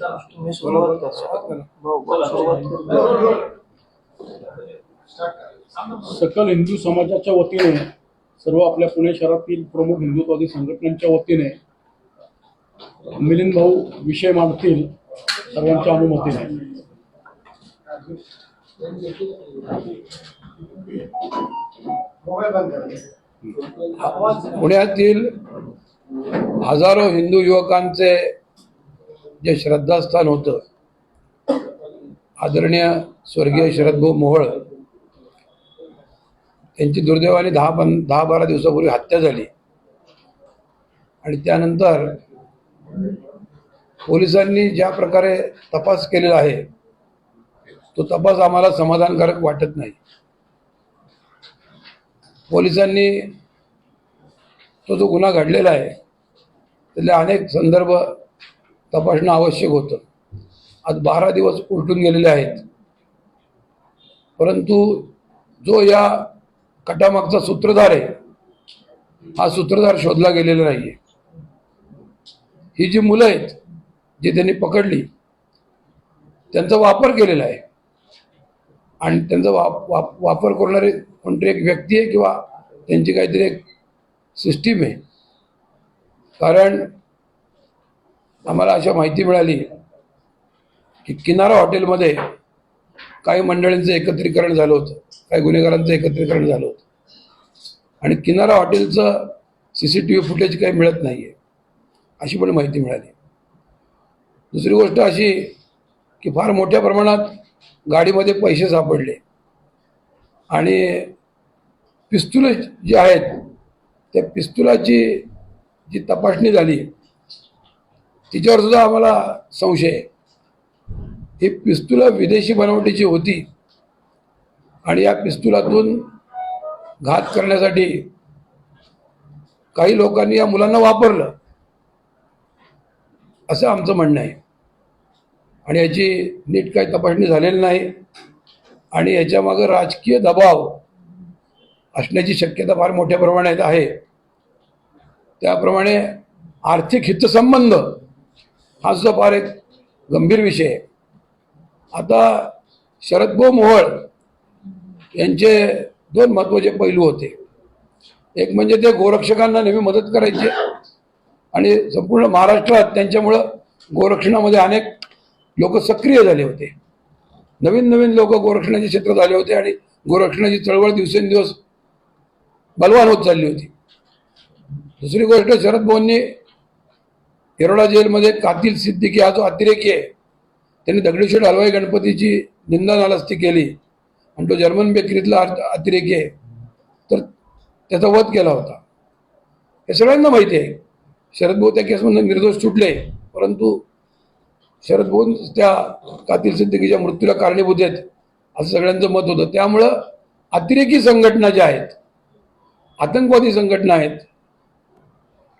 तुम्ही सुरुवात करा सकल हिंदू समाजाच्या वतीने सर्व आपल्या पुणे शहरातील प्रमुख हिंदुत्वादी संघटनांच्या वतीने मिलिंद भाऊ विषय मांडतील सर्वांच्या अनुमतीने. पुण्यातील हजारो हिंदू युवकांचे जे श्रद्धास्थान होतं. आदरणीय स्वर्गीय शरदभाऊ मोहोळ त्यांची दुर्दैवाने दहा पं दहा बारा दिवसापूर्वी हत्या झाली. आणि त्यानंतर पोलिसांनी ज्या प्रकारे तपास केलेला आहे तो तपास आम्हाला समाधानकारक वाटत नाही. पोलिसांनी तो जो गुन्हा घडलेला आहे त्यातले अनेक संदर्भ तपासणं आवश्यक होतं. आज बारा दिवस उलटून गेलेले आहेत. परंतु जो या कटामागचा सूत्रधार आहे हा सूत्रधार शोधला गेलेला नाहीये. ही जी मुलं आहेत जी त्यांनी पकडली त्यांचा वापर केलेला आहे. आणि त्यांचा वाप वाप वापर करणारे कोणतरी एक व्यक्ती आहे किंवा त्यांची काहीतरी एक सिस्टीम आहे. कारण आम्हाला अशा माहिती मिळाली की किनारा हॉटेलमध्ये काही मंडळींचं एकत्रीकरण झालं होतं काही गुन्हेगारांचं एकत्रीकरण झालं होतं. आणि किनारा हॉटेलचं C C T V footage काही मिळत नाही आहे अशी पण माहिती मिळाली. दुसरी गोष्ट अशी की फार मोठ्या प्रमाणात गाडीमध्ये पैसे सापडले. आणि पिस्तुलं जे आहेत त्या पिस्तुलाची जी तपासणी झाली तिच्यावर सुद्धा आम्हाला संशय आहे. ही पिस्तुलं विदेशी बनावटीची होती. आणि या पिस्तुलातून घात करण्यासाठी काही लोकांनी या मुलांना वापरलं. असं आमचं म्हणणं आहे. आणि याची नीट काही तपासणी झालेली नाही. आणि याच्यामागं राजकीय दबाव असण्याची शक्यता फार मोठ्या प्रमाणात आहे. त्याप्रमाणे आर्थिक हितसंबंध हा सुद्धा फार एक गंभीर विषय आहे. आता शरदभाऊ मोहोळ यांचे दोन महत्त्वाचे पैलू होते. एक म्हणजे ते गोरक्षकांना नेहमी मदत करायचे आणि संपूर्ण महाराष्ट्रात त्यांच्यामुळं गोरक्षणामध्ये अनेक लोक सक्रिय झाले होते. नवीन नवीन लोक गोरक्षणाचे क्षेत्र झाले होते आणि गोरक्षणाची चळवळ दिवसेंदिवस बलवान होत चालली होती. दुसरी गोष्ट शरद भाऊंनी येरोडा जेलमध्ये कातील सिद्दीकी हा जो अतिरेकी आहे. त्यांनी दगडेश्वर हलवाई गणपतीची निंदा नालस्ती केली. आणि तो जर्मन बेकरीतला अतिरेकी आहे. तर त्याचा वध केला होता. हे सगळ्यांना माहिती आहे. शरद भाऊ त्या केसमधून निर्दोष सुटले. परंतु शरद भाऊ त्या कातील सिद्दीकीच्या मृत्यूला कारणीभूत आहेत असं सगळ्यांचं मत होतं. त्यामुळं अतिरेकी संघटना ज्या आहेत आतंकवादी संघटना आहेत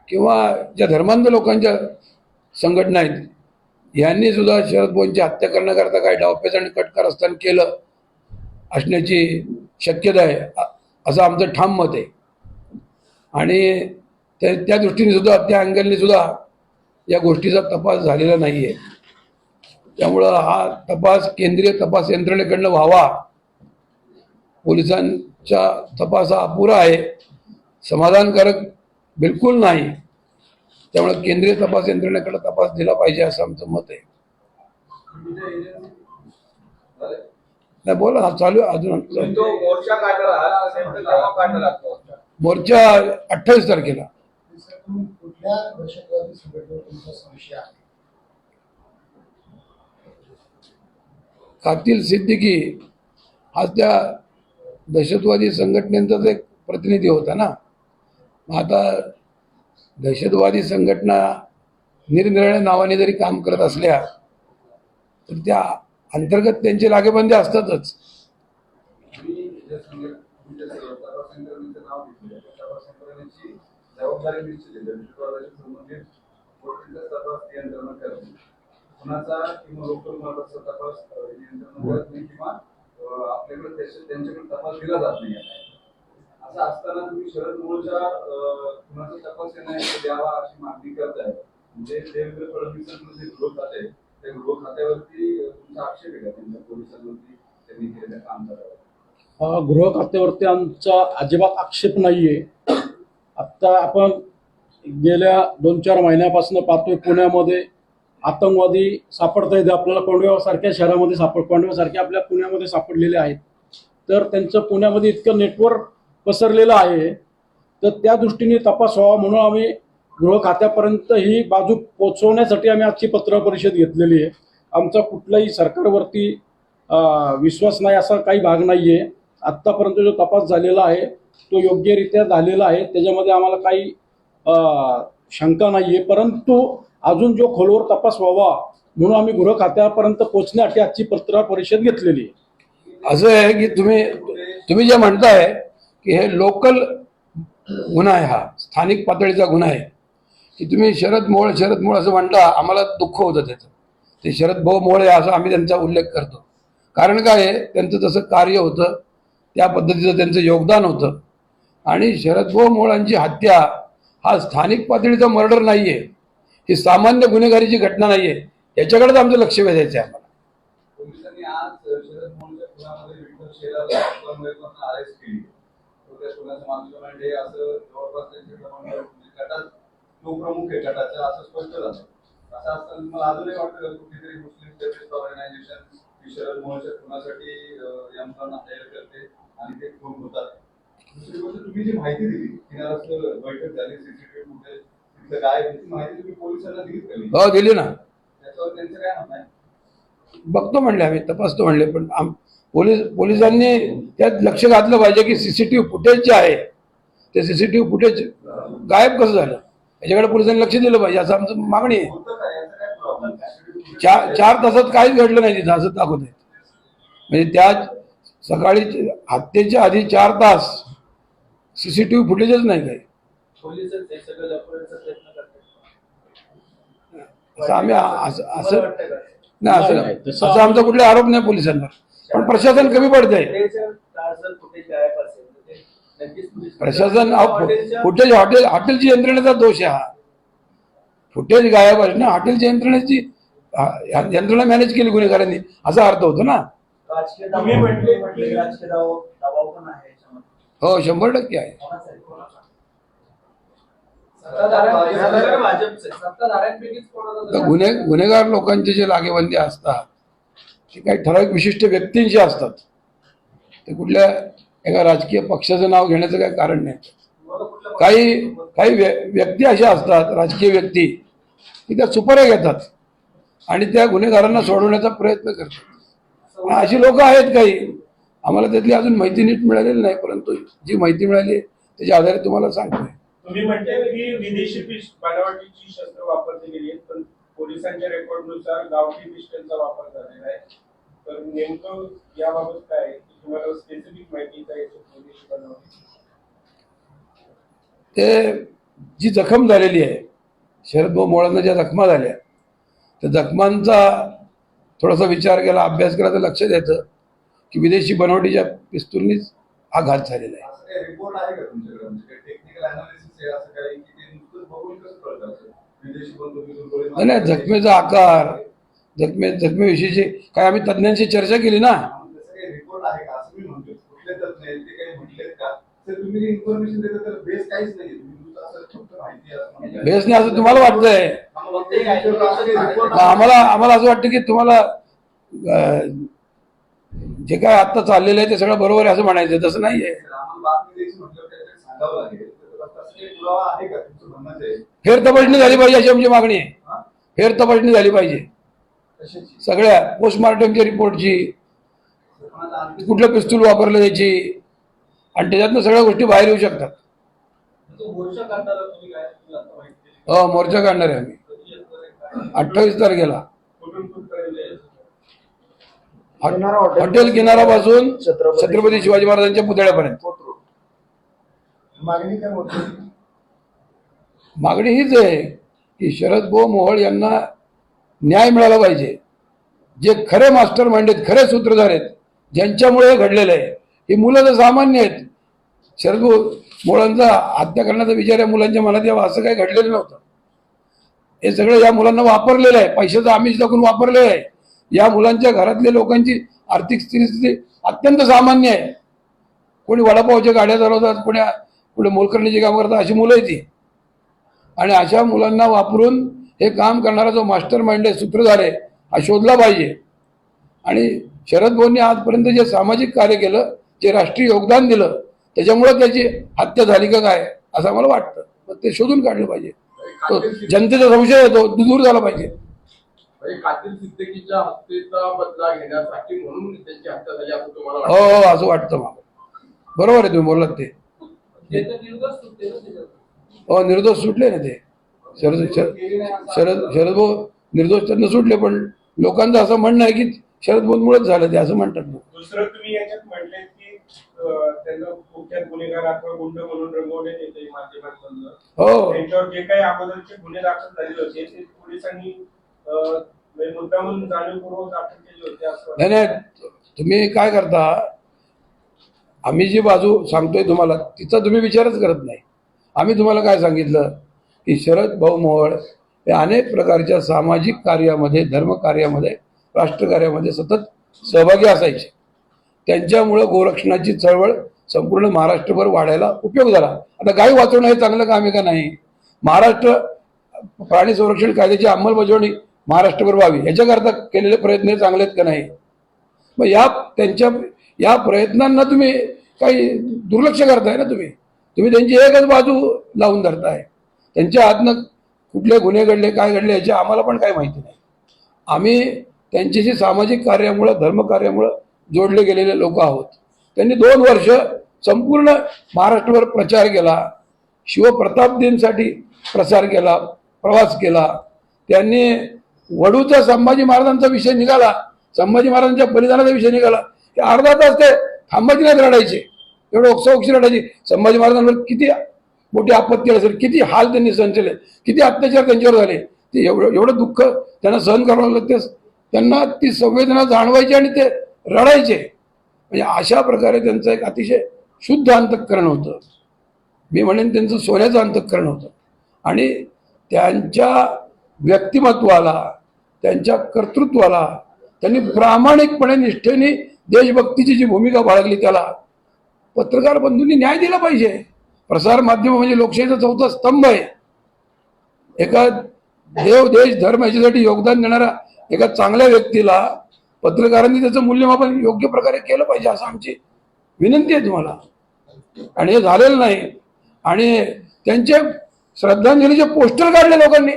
किंवा ज्या धर्मांध लोकांच्या संघटना आहेत यांनी सुद्धा शरद भाऊंची हत्या करण्याकरता काही डावपेच आणि कटकारस्थान केलं असण्याची शक्यता आहे असं आमचं ठाम मत आहे. आणि त्या त्या दृष्टीने सुद्धा त्या अँगलने सुद्धा या गोष्टीचा तपास झालेला नाही आहे त्यामुळं हा तपास केंद्रीय तपास यंत्रणेकडनं व्हावा. पोलिसांचा तपास हा अपुरा आहे. समाधानकारक बिलकुल नाही. त्यामुळे केंद्रीय तपास यंत्रणेकडे तपास दिला पाहिजे असं आमचं मत आहे. नाही बोला हा चालू अजून. तो मोर्चा अठ्ठावीस तारखेला. कातील सिद्दीकी हा त्या दहशतवादी संघटनेचाच एक प्रतिनिधी होता ना? आता दहशतवादी संघटना निरनिराळ्या नावाने जरी काम करत असल्या तर त्या अंतर्गत त्यांचे लागेबंदी असतातच. तुम्ही तपास जबाबदारी संबंधित किंवा तपास आपल्याकडे त्यांच्याकडे तपास दिला जात नाही. असं असताना तुम्ही शरद मोहोळच्या अ, कुणाचा तपास त्यांना द्यावा अशी मागणी करताय? म्हणजे देवेंद्र फडणवीसांमध्ये गृह खाते त्या गृह खात्यावरती तुमचा आक्षेप आहे का? त्यांच्या पोलिसांवरती त्यांनी केलेल्या कामगारावर गृह खात्यावरती आमचा अजिबात आक्षेप नाहीये. आत्ता आपण गेल्या दोन चार महिन्यापासून पाहतोय पुण्यामध्ये आतंकवादी सापडता येते आपल्याला कोंडव्यासारख्या शहरामध्ये सापड कोंडव्यासारख्या आपल्या पुण्यामध्ये सापडलेले आहेत. तर त्यांचं पुण्यामध्ये इतकं नेटवर्क पसरलेलं आहे तर त्या दृष्टीने तपास व्हावा म्हणून आम्ही गृह खात्यापर्यंत ही बाजू पोचवण्यासाठी आम्ही आजची पत्र परिषद घेतलेली आहे. आमचा कुठलाही सरकारवरती विश्वास नाही असा काही भाग नाही आहे आत्तापर्यंत जो तपास झालेला आहे तो योग्यरित्या झालेला आहे. त्याच्यामध्ये आम्हाला काही शंका नाही आहे परंतु अजून जो खोलवर तपास व्हावा म्हणून आम्ही गृह खात्यापर्यंत पोहोचण्यासाठी आजची पत्र परिषद घेतलेली आहे. असं आहे की तुम्ही तुम्ही जे म्हणताय की हे लोकल गुन्हा आहे हा. स्थानिक पातळीचा गुन्हा आहे. की तुम्ही शरद मोळ शरद मोळ असं म्हणता आम्हाला दुःख होतं त्याचं. ते शरद भाऊ मोळ आहे असं आम्ही त्यांचा उल्लेख करतो. कारण काय आहे? त्यांचं तसं कार्य होतं त्या पद्धतीचं त्यांचं योगदान होतं. आणि शरद भाऊ मोळांची हत्या हा स्थानिक पातळीचा मर्डर नाही आहे ही सामान्य गुन्हेगारीची घटना नाही आहे याच्याकडेच आमचं लक्ष वेधायचं आहे आम्हाला. पोलिसांनी आज शरद मोळच्या असं जवळपास त्यांच्या प्रमाणे गटात तो प्रमुख आहे गटाचा असं स्पष्ट झालं. असं असताना मला अजूनही वाटतं का कुठेतरी मुस्लिम टेररिस्ट ऑर्गनायझेशन शरद मोहोळच्या खुनासाठी अं, यंत्रणा तयार करते आणि ते खून होतात? दुसरी गोष्ट तुम्ही जी माहिती दिली किनारस्थ बैठक झाली सीसीटीव्ही फुटेज तिथलं काय ती माहिती तुम्ही पोलिसांना नाही? हो दिली ना. त्याच्यावर त्यांचं काय म्हणणं आहे? बघतो म्हणले आम्ही तपासतो म्हणले पण आम पोलीस पोलिसांनी त्यात लक्ष घातलं पाहिजे की सीसीटीव्ही फुटेज जे आहे ते सीसीटीव्ही फुटेज गायब कसं झालं? याच्याकडे पोलिसांनी लक्ष दिलं पाहिजे असं आमचं मागणी आहे. चार चार तासात काहीच घडलं नाही तिथं असं दाखवत आहे म्हणजे त्या सकाळी हत्येच्या आधी चार तास सीसीटीव्ही फुटेजच नाही काही. पोलिसच हे सगळं लपवण्याचा प्रयत्न करतात असं आम्ही असं असं? नाही नाही, असं आमचा कुठले आरोप नाही पोलिसांवर. पण प्रशासन कमी पडतंय. प्रशासन हॉटेलच्या- फुटेज हॉटेल हॉटेलची यंत्रणेचा दोष आहे हा. फुटेज गायब आहे ना हॉटेलच्या यंत्रणेची यंत्रणा मॅनेज केली गुन्हेगारांनी असा अर्थ होतो ना. हो शंभर टक्के आहे. गुन्हे गुन्हेगार लोकांचे जे लागेबंदी असतात काही ठराविक विशिष्ट व्यक्तींशी असतात ते कुठल्या एका राजकीय पक्षाचं नाव घेण्याचं काही कारण नाही. काही काही व्य- व्यक्ती अशा असतात राजकीय व्यक्ती की त्या सुपाऱ्या घेतात आणि त्या गुन्हेगारांना सोडवण्याचा प्रयत्न करतात. अशी लोक आहेत काही. आम्हाला त्यातली अजून माहिती नीट मिळालेली नाही परंतु जी माहिती मिळाली त्याच्या आधारे तुम्हाला सांगतोय. तुम्ही म्हणताय की विदेशी पिश बनावटीची शस्त्र वापरली गेली पण पोलिसांच्या रेकॉर्डनुसार गावठी पिस्टलचा वापर झालेला आहे. तर नेमकं याबाबत काय? तुम्हाला स्पेसिफिक माहिती काय ते जी जखम झालेली आहे शरद भाऊ मोळांना ज्या जखमा झाल्या त्या जखमांचा थोडासा विचार केला अभ्यास केला तर लक्षात येतं की विदेशी बनावटीच्या पिस्तूलनीच हा घात झालेला आहे. असं काही रिपोर्ट आहे का तुमच्याकडे? म्हणजे नाही जखमेचा आकार जखमे जखमेविषयीची काय आम्ही तज्ज्ञांशी चर्चा केली ना? बेस नाही असं तुम्हाला वाटतंय? आम्हाला आम्हाला असं वाटतं की तुम्हाला जे काय आता चाललेलं आहे ते सगळं बरोबर आहे असं म्हणायचं तसं नाही आहे फेर तपासणी झाली पाहिजे अशी आमची मागणी आहे? फेर तपासणी झाली पाहिजे. सगळ्या पोस्टमार्टमच्या रिपोर्टची कुठलं पिस्तूल वापरलं त्याची आणि त्याच्यातनं सगळ्या गोष्टी बाहेर येऊ शकतात. हो मोर्चा काढणार आहे आम्ही? अठ्ठावीस तारखेला हॉटेल किनारापासून छत्रपती शिवाजी महाराजांच्या पुतळ्यापर्यंत मागणी हीच आहे की शरद भाऊ मोहोळ यांना न्याय मिळाला पाहिजे. जे खरे मास्टर माइंड आहेत खरे सूत्रधार आहेत ज्यांच्यामुळे हे घडलेलं आहे. ही मुलं तर सामान्य आहेत शरद मुलांचा हत्या करण्याचा विचार या मुलांच्या मनात यावा असं काही घडलेलं नव्हतं. हे सगळं या मुलांना वापरलेलं आहे. पैशाचं आमिष दाखवून वापरलेलं आहे. या मुलांच्या घरातल्या लोकांची आर्थिक स्थिती अत्यंत सामान्य आहे. कोणी वडापावच्या गाड्या चालवतात कोणी कुठे मोलकरणीची काम करतात अशी मुलं आहेत ती आणि अशा मुलांना वापरून हे काम करणारा जो मास्टर माइंड आहे सूत्रधार आहे हा शोधला पाहिजे. आणि शरद भाऊंनी आजपर्यंत जे सामाजिक कार्य केलं जे राष्ट्रीय योगदान दिलं त्याच्यामुळे त्याची हत्या झाली का काय असं मला वाटतं. मग ते शोधून काढलं पाहिजे. तो जनतेचा संशय येतो तो दूर झाला पाहिजे. कातील सिद्दीकीच्या हत्येचा बदला घेण्यासाठी म्हणून त्यांची हत्या झाली असं तुम्हाला हो हो असं वाटतं मला. बरोबर आहे तुम्ही बोललात ते. हो निर्दोष सुटले ना ते. शरद शरद शरद शरद भाऊ निर्दोष त्यांना सुटले पण लोकांचं असं म्हणणं आहे की शरद भाऊमुळेच झालं ते असं म्हणतात. दुसरं तुम्ही याच्यात म्हटले की अं, त्यांना कुख्यात गुन्हेगार अथवा गुंड म्हणून रंगवण्यात येते माध्यमांमधून. हो. त्यांच्यावर जे काही अगोदरचे गुन्हे दाखल झाले होते ते पोलिसांनी अं, म्हणजे मुद्दामून जाणीवपूर्वक दाखल केले होते असं नाही नाही तुम्ही काय करता आम्ही जी बाजू सांगतोय तुम्हाला तिचा तुम्ही विचारच करत नाही. आम्ही तुम्हाला काय सांगितलं? की शरद भाऊ मोहोळ हे अनेक प्रकारच्या सामाजिक कार्यामध्ये धर्मकार्यामध्ये राष्ट्रकार्यामध्ये सतत सहभागी असायचे. त्यांच्यामुळं गोरक्षणाची चळवळ संपूर्ण महाराष्ट्रभर वाढायला उपयोग झाला. आता गाय वाचवणं हे चांगलं काम आहे का नाही? महाराष्ट्र प्राणी संरक्षण कायद्याची अंमलबजावणी महाराष्ट्रभर व्हावी याच्याकरता केलेले प्रयत्न हे चांगले आहेत का नाही? मग या त्यांच्या या प्रयत्नांना तुम्ही काही दुर्लक्ष करताय ना तुम्ही? तुम्ही त्यांची एकच बाजू लावून धरताय. त्यांच्या हातनं कुठले गुन्हे घडले काय घडले याची आम्हाला पण काही माहिती नाही. आम्ही त्यांच्याशी सामाजिक कार्यामुळं धर्मकार्यामुळं जोडले गेलेले लोक आहोत. त्यांनी दोन वर्ष संपूर्ण महाराष्ट्रभर प्रचार केला शिवप्रताप दिनसाठी प्रसार केला प्रवास केला. त्यांनी वडूचा संभाजी महाराजांचा विषय निघाला संभाजी महाराजांच्या बलिदानाचा विषय निघाला. ते अर्धा तास ते थांबायचे नाहीत रडायचे. एवढं ओक्साओक्षी रडायची. संभाजी महाराजांवर किती मोठी आपत्ती असेल किती हाल त्यांनी सहन केले किती अत्याचार त्यांच्यावर झाले ते एवढं एवढं दुःख त्यांना सहन करावं लागलं त्यांना ती संवेदना जाणवायची आणि ते रडायचे. म्हणजे अशा प्रकारे त्यांचं एक अतिशय शुद्ध अंतःकरण होतं. मी म्हणेन त्यांचं सोन्याचं अंतःकरण होतं. आणि त्यांच्या व्यक्तिमत्वाला त्यांच्या कर्तृत्वाला त्यांनी प्रामाणिकपणे निष्ठेने देशभक्तीची जी भूमिका बाळगली त्याला पत्रकार बंधूंनी न्याय दिला पाहिजे. प्रसार माध्यम म्हणजे लोकशाहीचा चौथा स्तंभ आहे. एका देव देश धर्म याच्यासाठी योगदान देणारा एका चांगल्या व्यक्तीला पत्रकारांनी त्याचं मूल्यमापन योग्य प्रकारे केलं पाहिजे असं आमची विनंती आहे तुम्हाला. आणि हे झालेलं नाही. आणि त्यांचे श्रद्धांजलीचे पोस्टर काढले लोकांनी.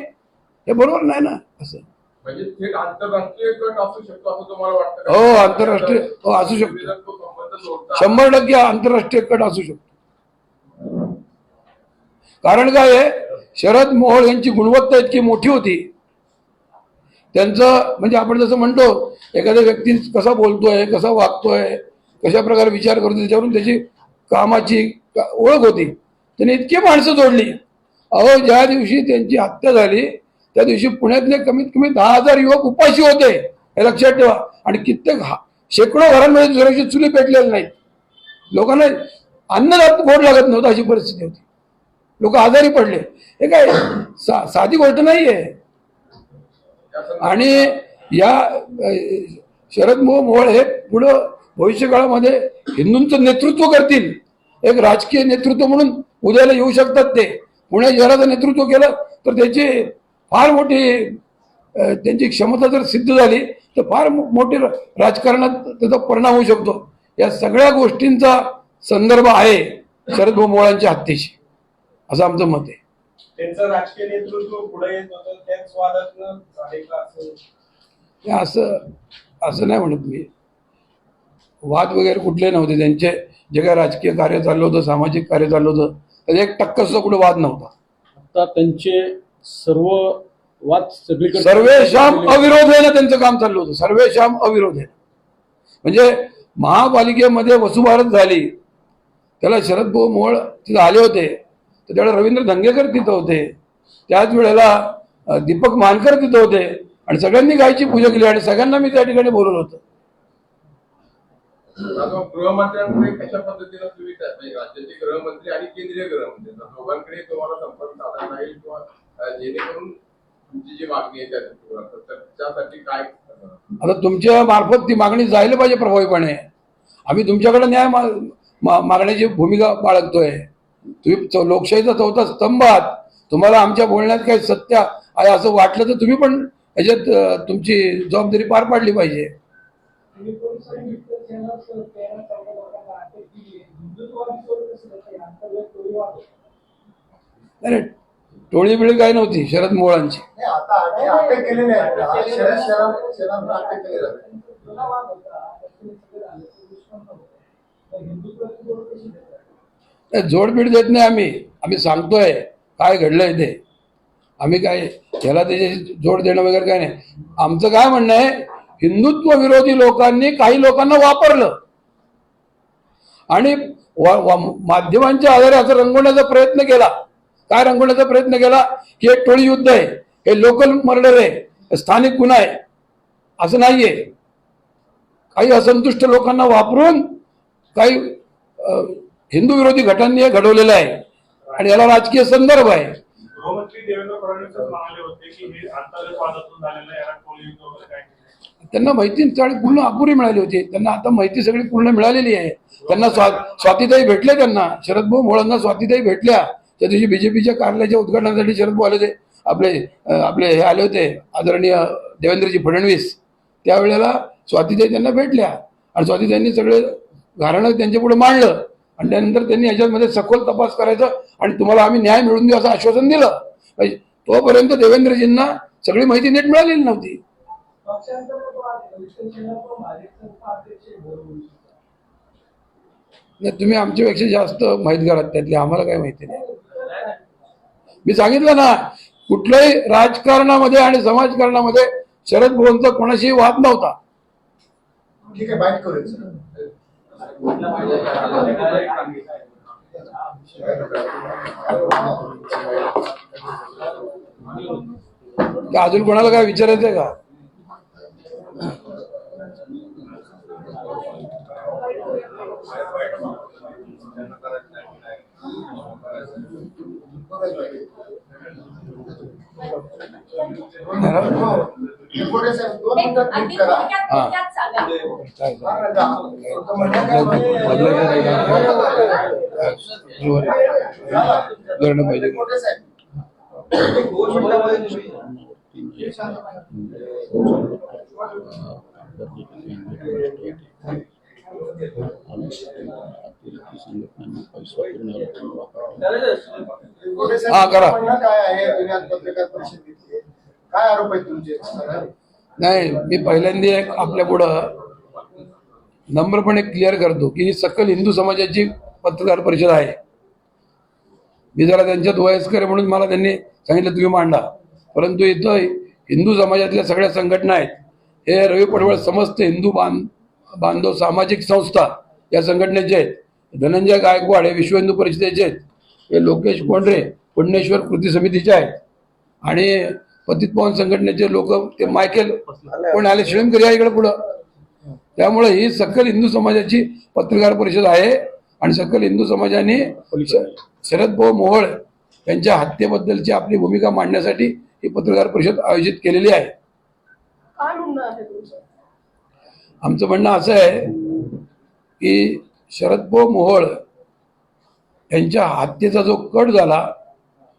हे बरोबर नाही ना? असं. म्हणजे थेट आंतरराष्ट्रीय गट असू शकतो असं तुम्हाला वाटतं का? हो, आंतरराष्ट्रीय हो, असू शकतो. शंभर टक्के आंतरराष्ट्रीय कट असू शकतो. कारण काय आहे? शरद मोहोळ यांची गुणवत्ता इतकी मोठी होती. त्यांचं म्हणजे आपण जसं म्हणतो एखाद्या व्यक्ती कसा बोलतोय कसा वागतोय कशा प्रकारे विचार करतो त्याच्यावरून त्याची कामाची का- ओळख होती. त्यांनी इतकी माणसं जोडली. अहो ज्या दिवशी त्यांची हत्या झाली त्या दिवशी पुण्यातले कमीत कमी दहा हजार युवक उपाशी होते. हे लक्षात ठेवा. आणि कित्येक हा- शेकडो घरांमध्ये सुरक्षित चुली पेटलेल्या नाहीत. लोकांना अन्नदात गोड लागत नव्हतं अशी परिस्थिती होती. लोक आजारी पडले. हे काय सा साधी गोष्ट नाही आहे आणि या शरद मोहोळ हे पुढं भविष्यकाळामध्ये हिंदूंचं नेतृत्व करतील. एक राजकीय नेतृत्व म्हणून उद्याला येऊ शकतात ते. पुणे शहराचं नेतृत्व केलं तर त्याची फार मोठी त्यांची क्षमता जर सिद्ध झाली तर फार मोठे राजकारणात त्याचा परिणाम होऊ शकतो. या सगळ्या गोष्टींचा संदर्भ आहे शरद भाऊ मोहोळांच्या हत्येशी. असं आमचं मत आहे. त्यांचं राजकीय नेतृत्व पुढे येत होतं त्याच वादातनं झाले का असं? हे असं असं नाही म्हणत मी. वाद वगैरे कुठले नव्हते. त्यांचे जे काही राजकीय कार्य चाललं होतं सामाजिक कार्य चाललं होतं त्याचा एक टक्का सुद्धा कुठे वाद नव्हता. आता त्यांचे सर्व वाद सगळीकडे सर्वेशाम अविरोधेनं त्यांचं काम चाललं होतं. सर्वेशाम अविरोधेनं. म्हणजे महापालिकेमध्ये वसुबारत झाली. त्याला शरद भाऊ मोहोळ तिथे आले होते. तर त्यावेळेला रवींद्र धंगेकर तिथं होते. त्याच वेळेला दीपक मानकर तिथं होते आणि सगळ्यांनी गायची पूजा केली आणि सगळ्यांना मी त्या ठिकाणी बोलवलं होतं. आता गृहमंत्र्यांकडे कशा पद्धतीनं सुविधा आहेत म्हणजे राज्याचे गृहमंत्री आणि केंद्रीय गृहमंत्री. तर दोघांकडे तुम्हाला संपर्क येईल किंवा जेणेकरून तुमची जी मागणी आहे त्यासाठी काय? आता तुमच्या मार्फत ती मागणी जायला पाहिजे प्रभावीपणे. आम्ही तुमच्याकडे न्याय मागण्याची भूमिका बाळगतोय तुम्ही चौ- लोकशाहीचा चौथा स्तंभ आहात तुम्हाला आमच्या बोलण्यात काही सत्य आहे असं वाटलं तर तुम्ही पण याच्यात तुमची जबाबदारी पार पाडली पाहिजे नाही, टोळी बिळी काही नव्हती शरद केलेली नाही, जोडपीड देत नाही आम्ही. आम्ही सांगतोय काय घडलंय ते. आम्ही काय त्याला त्याची जोड देणं वगैरे काय नाही. आमचं काय म्हणणं आहे हिंदुत्व विरोधी लोकांनी काही लोकांना वापरलं. आणि माध्यमांच्या आधारे असं रंगवण्याचा प्रयत्न केला. काय रंगवण्याचा प्रयत्न केला? की हे टोळी युद्ध आहे हे लोकल मर्डर आहे स्थानिक गुन्हा आहे. असं नाहीये. काही असंतुष्ट लोकांना वापरून काही हिंदू विरोधी घटनांनी हे घडवलेलं आहे. आणि याला राजकीय संदर्भ आहे. त्यांना माहिती पूर्ण अपुरी मिळाली होती. त्यांना आता माहिती सगळी पूर्ण मिळालेली आहे. त्यांना स्वा स्वातीताई भेटले त्यांना. शरद भाऊ मोळांना स्वातीताई भेटल्या. त्या दिवशी बीजेपीच्या कार्यालयाच्या उद्घाटनासाठी शरद भाऊ आले होते. आपले आपले हे आले होते. आदरणीय देवेंद्रजी फडणवीस. त्यावेळेला स्वातीताई त्यांना भेटल्या. आणि स्वातीताईंनी सगळे घराणं त्यांच्या पुढे मांडलं. आणि त्यानंतर त्यांनी याच्यामध्ये सखोल तपास करायचा आणि तुम्हाला आम्ही न्याय मिळून देऊ असं आश्वासन दिलं. म्हणजे तोपर्यंत देवेंद्रजींना सगळी माहिती नीट मिळालेली नव्हती. नाही तुम्ही आमच्यापेक्षा जास्त माहितगार आहात त्यातली आम्हाला काय माहिती नाही. मी सांगितलं ना कुठल्याही राजकारणामध्ये आणि समाजकारणामध्ये शरद भवनचा कोणाशीही वाद नव्हता. ठीक आहे बाईट करूया. अजून कोणाला काय विचारायचं आहे का? करा. हा. काय हा, पाहिजे हा, करा. पत्रकार परिषद आहे. काय आरोप आहेत तुमचे? नाही मी पहिल्यांदा एक आपल्या पुढं नम्रपणे क्लिअर करतो की ही सकल हिंदू समाजाची पत्रकार परिषद आहे. मी जरा त्यांच्यात वयस्कर आहे म्हणून मला त्यांनी सांगितलं तुम्ही मांडा. परंतु इथं हिंदू समाजातल्या सगळ्या संघटना आहेत. हे रवी पडवळ समस्त हिंदू बांध बांधव सामाजिक संस्था या संघटनेचे आहेत. धनंजय गायकवाड हे विश्व हिंदू परिषदेचे आहेत. हे लोकेश कोंढरे पुण्येश्वर कृती समितीचे आहेत. आणि पतित पावन संघटनेचे लोक ते मायकेल कोण आले? श्रीलंकरी आहे इकडे पुढं. त्यामुळे ही सकल हिंदू समाजाची पत्रकार परिषद आहे आणि सकल हिंदू समाजाने शरद भाऊ मोहोळ यांच्या हत्येबद्दलची आपली भूमिका मांडण्यासाठी ही पत्रकार परिषद आयोजित केलेली आहे. काय म्हणणं आहे तुमचं? आमचं म्हणणं असं आहे की शरद भाऊ मोहोळ यांच्या हत्येचा जो कट झाला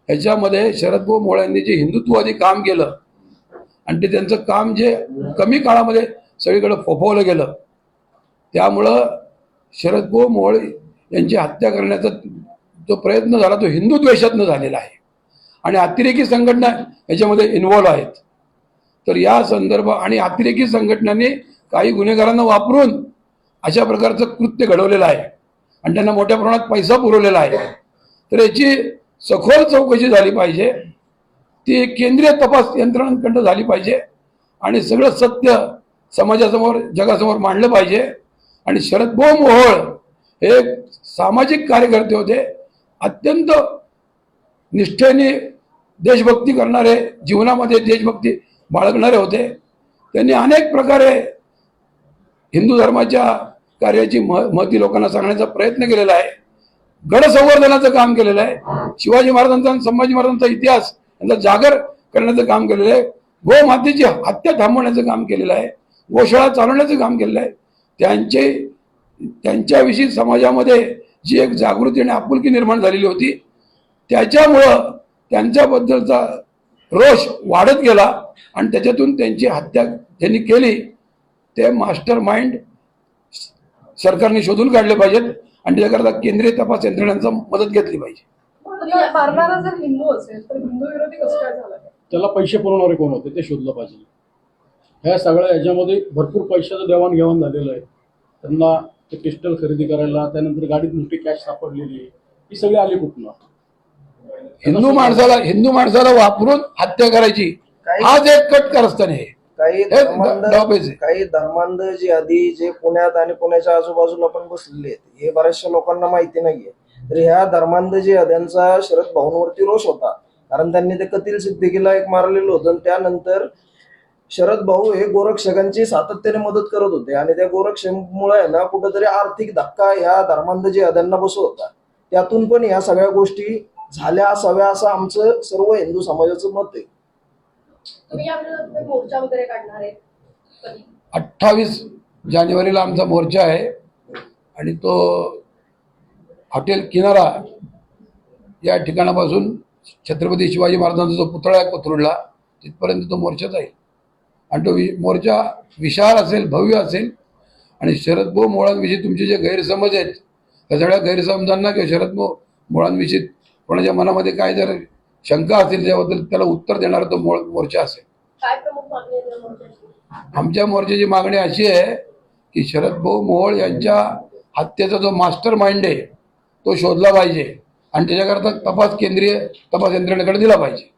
ह्याच्यामध्ये शरदभाऊ मोळ्यांनी जे हिंदुत्ववादी काम केलं आणि ते त्यांचं काम जे कमी काळामध्ये सगळीकडे फोफवलं गेलं त्यामुळं शरदभाऊ मोळे यांची हत्या करण्याचा जो प्रयत्न झाला तो हिंदू द्वेषातनं झालेला आहे. आणि अतिरेकी संघटना याच्यामध्ये इन्व्हॉल्व आहेत. तर या संदर्भ आणि अतिरेकी संघटनांनी काही गुन्हेगारांना वापरून अशा प्रकारचं कृत्य घडवलेलं आहे. आणि त्यांना मोठ्या प्रमाणात पैसा पुरवलेला आहे. तर याची सखोल चौकशी झाली पाहिजे. ती केंद्रीय तपास यंत्रणांकडनं झाली पाहिजे. आणि सगळं सत्य समाजासमोर जगासमोर मांडलं पाहिजे. आणि शरद भाऊ मोहोळ हे सामाजिक कार्यकर्ते होते. अत्यंत निष्ठेने देशभक्ती करणारे जीवनामध्ये देशभक्ती बाळगणारे होते. त्यांनी अनेक प्रकारे हिंदू धर्माच्या कार्याची म महती लोकांना सांगण्याचा प्रयत्न केलेला आहे. गड संवर्धनाचं काम केलेलं आहे. शिवाजी महाराजांचा आणि संभाजी महाराजांचा इतिहास यांचा जागर करण्याचं काम केलेलं आहे. गोमातेची हत्या थांबवण्याचं काम केलेलं आहे. गोशाळा चालवण्याचं काम केलेलं आहे. त्यांचे त्यांच्याविषयी समाजामध्ये जी एक जागृती आणि आपुलकी निर्माण झालेली होती त्याच्यामुळं त्यांच्याबद्दलचा रोष वाढत गेला आणि त्याच्यातून त्यांची हत्या त्यांनी केली. ते मास्टर माइंड सरकारने शोधून काढले पाहिजेत. आणि त्याच्याकरता केंद्रीय तपास यंत्रणांचा मदत घेतली पाहिजे. पण या मारणारा जर हिंदू असेल तर हिंदू विरोधी कसं काय झालं? त्याला पैसे पुरवणारे कोण होते? ते शोधलं पाहिजे. ह्या सगळ्या याच्यामध्ये भरपूर पैशाचं देवाणघेवाण झालेलं आहे. त्यांना ते पिस्टल खरेदी करायला त्यानंतर गाडीत मोठी कॅश सापडलेली आहे. ही सगळी आली कुठनं? हिंदू माणसाला हिंदू माणसाला वापरून हत्या करायची. आज एक कट कारस्थान आहे. काही धर्मांध. काही धर्मांध जे आधी जे पुण्यात आणि पुण्याच्या आजूबाजूला पण बसलेले आहेत हे बऱ्याचशा लोकांना माहिती नाहीये. तर ह्या धर्मांध जे त्यांचा शरद भाऊंवरती रोष होता. कारण त्यांनी ते कतील सिद्दीकीला एक मारलेलं होतं आणि त्यानंतर शरद भाऊ हे गोरक्षकांची सातत्याने मदत करत होते. आणि त्या गोरक्षमुळे ना कुठंतरी आर्थिक धक्का ह्या धर्मांध जे अद्यांना बसत होता. त्यातून पण ह्या सगळ्या गोष्टी झाल्या असाव्या असं आमचं सर्व हिंदू समाजाचं मत आहे. मोर्चा वगैरे काढणार आहे अठ्ठावीस जानेवारीला आमचा मोर्चा आहे. आणि तो हॉटेल किनारा या ठिकाणापासून छत्रपती शिवाजी महाराजांचा जो पुतळा आहे कोथरूडला तिथपर्यंत तो मोर्चा जाईल आणि तो वि- मोर्चा विशाल असेल भव्य असेल आणि शरद भाऊ मुळांविषयी तुमचे जे गैरसमज आहेत त्या सगळ्या गैरसमजांना किंवा शरद भाऊ मुळांविषयी कोणाच्या मनामध्ये काय जर शंका असेल त्याबद्दल त्याला उत्तर देणारा तो मोळ- मोर्चा असेल. आमच्या मोर्चाची मागणी अशी आहे की शरद भाऊ मोहोळ यांच्या हत्येचा जो मास्टर माइंड आहे तो शोधला पाहिजे आणि त्याच्याकरता तपास केंद्रीय तपास यंत्रणेकडे दिला पाहिजे.